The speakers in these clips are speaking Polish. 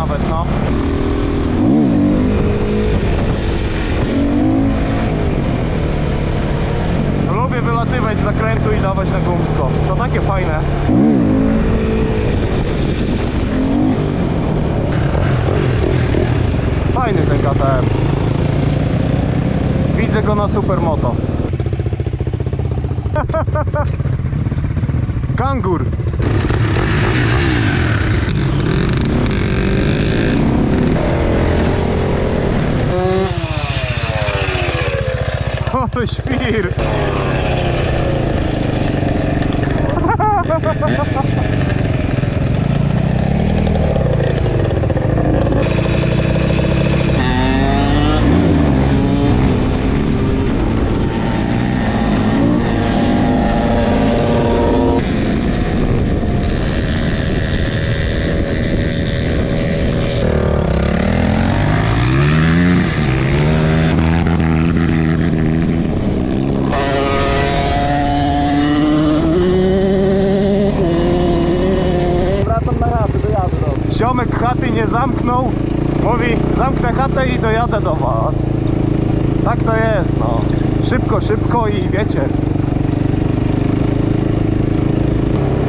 nawet, no. Lubię wylatywać z zakrętu i dawać na gumsko. To takie fajne. Fajny ten KTM. Widzę go na supermoto. Kangur. Ale świr. Wracam na chatę, dojadę do Ziomek chaty nie zamknął. Mówi, zamknę chatę i dojadę do was. Tak to jest, no. Szybko, szybko i wiecie.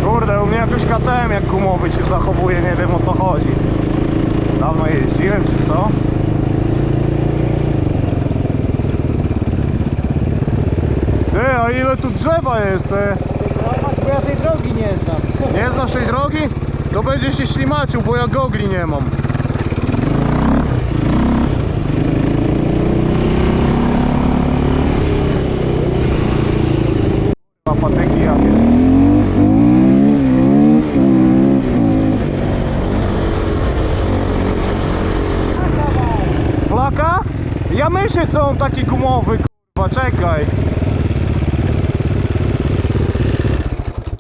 Kurde, u mnie jakoś KTM jak gumowy się zachowuje, nie wiem o co chodzi. Dawno jeździłem, czy co? Ty, a ile tu drzewa jest, ty? Bo ja tej drogi nie znam. Nie znasz tej drogi? To będzie się ślimaczył, bo ja gogli nie mam. Patyki jakieś. Flaka? Ja myślę, co on taki gumowy, kurwa, czekaj.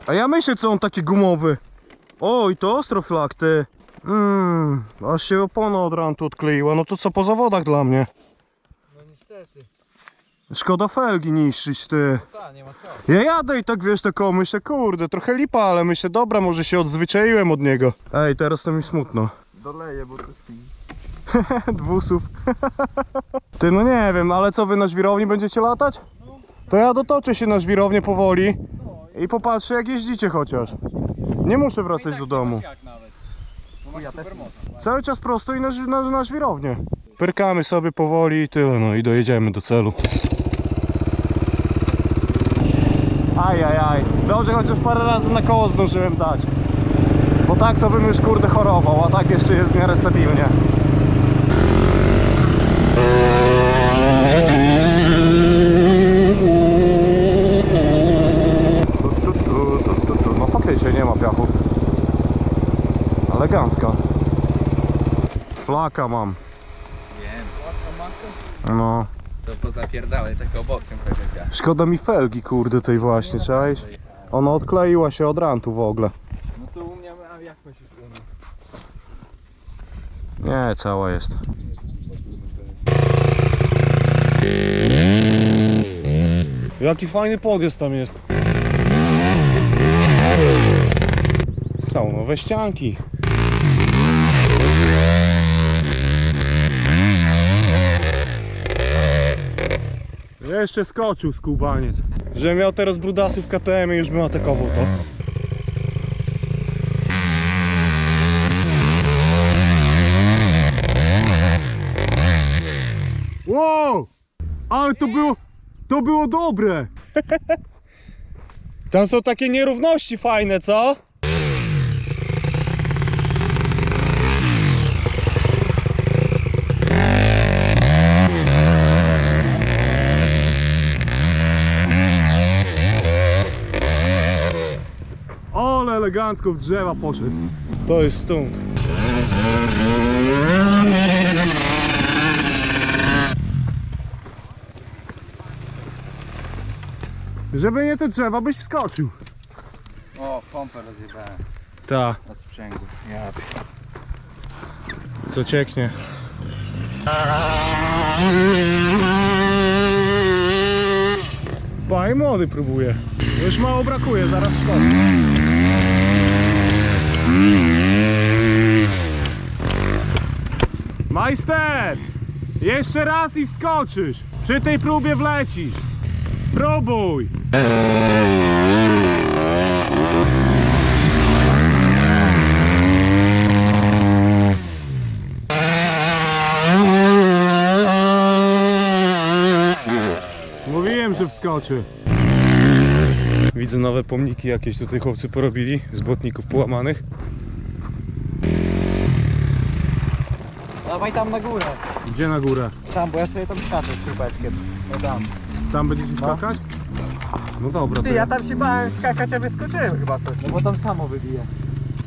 A ja myślę, co on taki gumowy. Oj, to ostro flak, ty. Mmm, aż się opona od rantu odkleiła. No to co po zawodach dla mnie? No niestety. Szkoda felgi niszczyć, ty. Ta, nie ma co. Ja jadę i tak wiesz, taką myślę, kurde, trochę lipa, ale myślę, dobra, może się odzwyczaiłem od niego. Ej, teraz to mi smutno. Doleję, bo to. Dwusów. Ty, no nie wiem, ale co wy na żwirowni będziecie latać? To ja dotoczę się na żwirownię powoli i popatrzę jak jeździcie chociaż. Nie muszę wracać do domu. Jak nawet. Bo masz supermoto. Cały czas prosto i na, na, na żwirownię. Pyrkamy sobie powoli i tyle, no i dojedziemy do celu. Aj, aj, aj. Dobrze, chociaż parę razy na koło zdążyłem dać. Bo tak to bym już kurde chorował, a tak jeszcze jest w miarę stabilnie. Piachu. Elegancka. Flaka mam. Wiem. No. To pozapierdalaj tak obokiem ja. Szkoda mi felgi, kurde, tej właśnie, czaisz? Ona odkleiła się od rantu w ogóle. No to u mnie, a jak myślisz u mnie? Nie, cała jest. Jaki fajny podjazd tam jest. Są nowe ścianki. Jeszcze skoczył skubaniec. Że miał teraz brudasy w KTM i już bym atakował to. Wow! Ale to było, to było dobre! Tam są takie nierówności fajne, co? Ale elegancko w drzewa poszedł. To jest stunk. Żeby nie te drzewa, byś wskoczył. O, pompę rozjebałem Ta, od sprzęgu. Ja co cieknie. Pa, i młody próbuje. Już mało brakuje, zaraz skoczy. Majster! Jeszcze raz i wskoczysz. Przy tej próbie wlecisz. Próbuj! Mówiłem, że wskoczy. Widzę nowe pomniki jakieś tutaj chłopcy porobili z błotników połamanych. Dawaj tam na górę. Gdzie na górę? Tam, bo ja sobie tam skaczę z kubeczkiem. No tam. Tam będziecie skakać? No dobra, to Ty, ja tam się bałem skakać, a wyskoczyłem chyba coś. No bo tam samo wybije.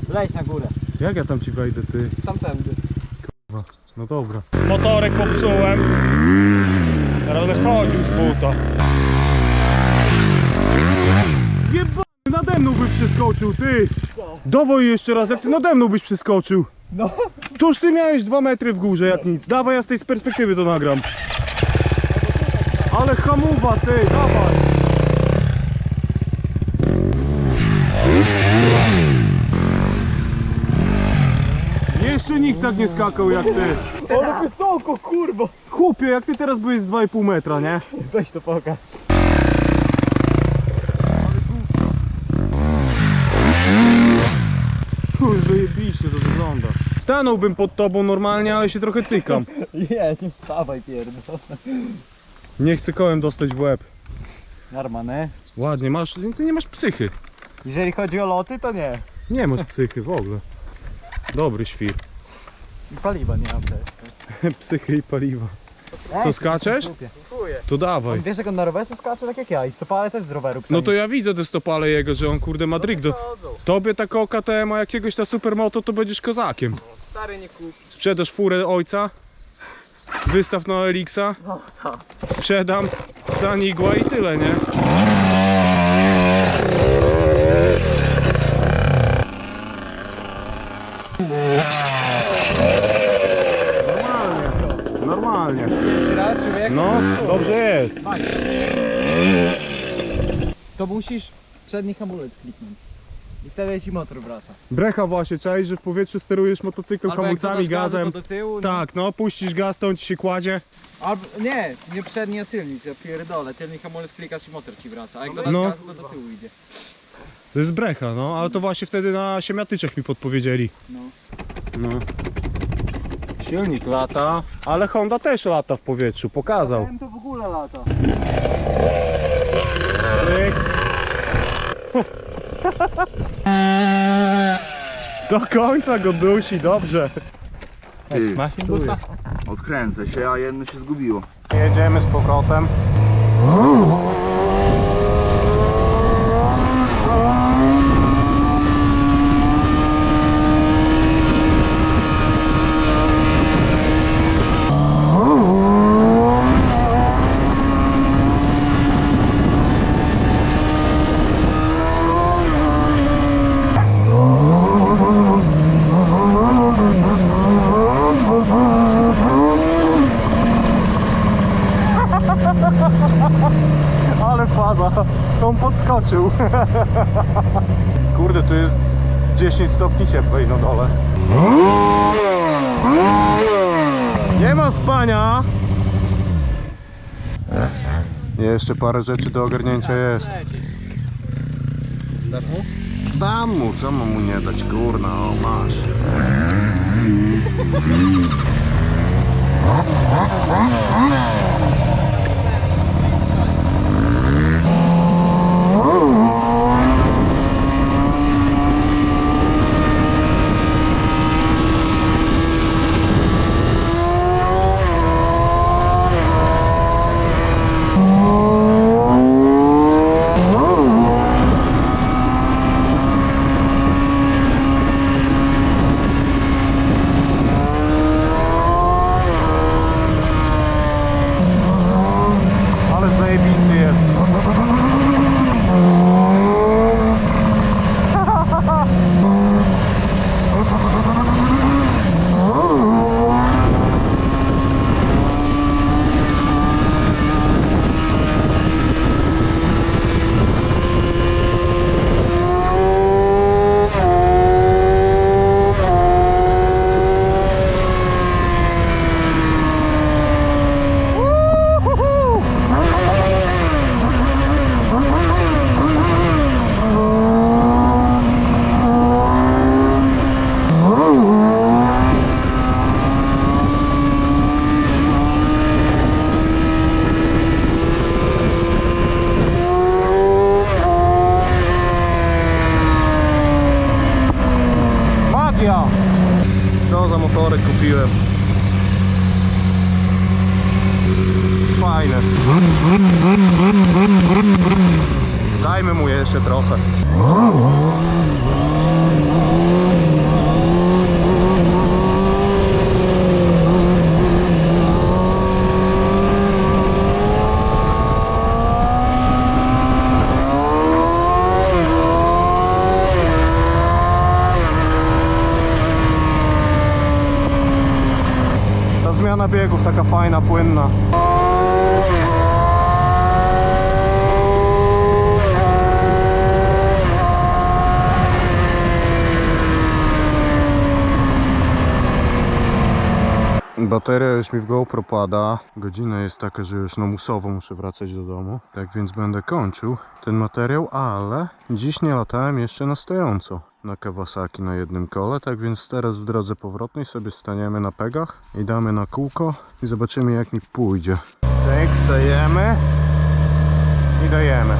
Leć na górę. jak ja tam ci wejdę ty? Tamtędy. No dobra. Motorek popsułem. Teraz będę chodził z buta. Jebany, nade mną by przeskoczył, ty! Dawaj jeszcze raz, jak ty nade mną byś przeskoczył. No. Tuż ty miałeś dwa metry w górze jak nic. Dawaj, ja z tej z perspektywy to nagram. Ale hamuwa, ty, dawaj. Jeszcze nikt tak nie skakał jak ty. Ale wysoko, kurwa. Chłopie, jak ty teraz byłeś z 2,5 metra, nie? Weź to pokaż. Zajebiście to wygląda. Stanąłbym pod tobą normalnie, ale się trochę cykam. Nie, nie wstawaj pierdol. Nie chcę kołem dostać w łeb. Normalne. Ładnie, masz, ty nie masz psychy. Jeżeli chodzi o loty, to nie. Nie masz psychy w ogóle. Dobry świr. I paliwa nie mam też. Psychy i paliwa. Co, skaczesz? To dawaj. On wiesz jak on na rowerze skacze tak jak ja i stopale też z roweru No to ja widzę te stopale jego, że on kurde ma dryg do... Tobie taką KTM, a jakiegoś ta supermoto, to będziesz kozakiem. Stary nie kup. Sprzedasz furę ojca, wystaw na Elixa, No tak. sprzedam, stan igła i tyle, nie? Normalnie, normalnie. Jeszcze raz człowiek. No, dobrze jest. To musisz przedni hamulec kliknąć. I wtedy ci motor wraca. Brecha właśnie, czaisz, że w powietrzu sterujesz motocyklem, Albo jak hamulcami, dodasz gazu, gazem. To do tyłu, no. Tak, no, puścisz gaz, to on ci się kładzie. Albo, nie, nie przedni, a tylni, ja pierdolę. Tylny hamulec klikasz i motor ci wraca. A jak dodasz No. gazu, to do tyłu idzie. To jest brecha, no, ale to właśnie wtedy na siemiatyczach mi podpowiedzieli. No. No. Silnik lata, ale Honda też lata w powietrzu, pokazał. to w ogóle lata. Pyk. Do końca go dusi, dobrze. Ty, Masz imbusa? odkręcę się, a jedno się zgubiło. Jedziemy z powrotem. baza, to on podskoczył. Kurde, tu jest 10 stopni cieplej na dole. Nie ma spania! Nie, jeszcze parę rzeczy do ogarnięcia jest. Dasz mu? Dam mu, co mam mu nie dać, kurna, o masz. Fajne. Dajmy mu jeszcze trochę. Zmiana biegów taka fajna, płynna. Bateria już mi w GoPro pada. Godzina jest taka, że już na musowo muszę wracać do domu. Tak więc będę kończył ten materiał, ale dziś nie latałem jeszcze na stojąco na Kawasaki na jednym kole, tak więc teraz w drodze powrotnej sobie staniemy na pegach i damy na kółko i zobaczymy jak mi pójdzie. Cyk, stajemy i dajemy.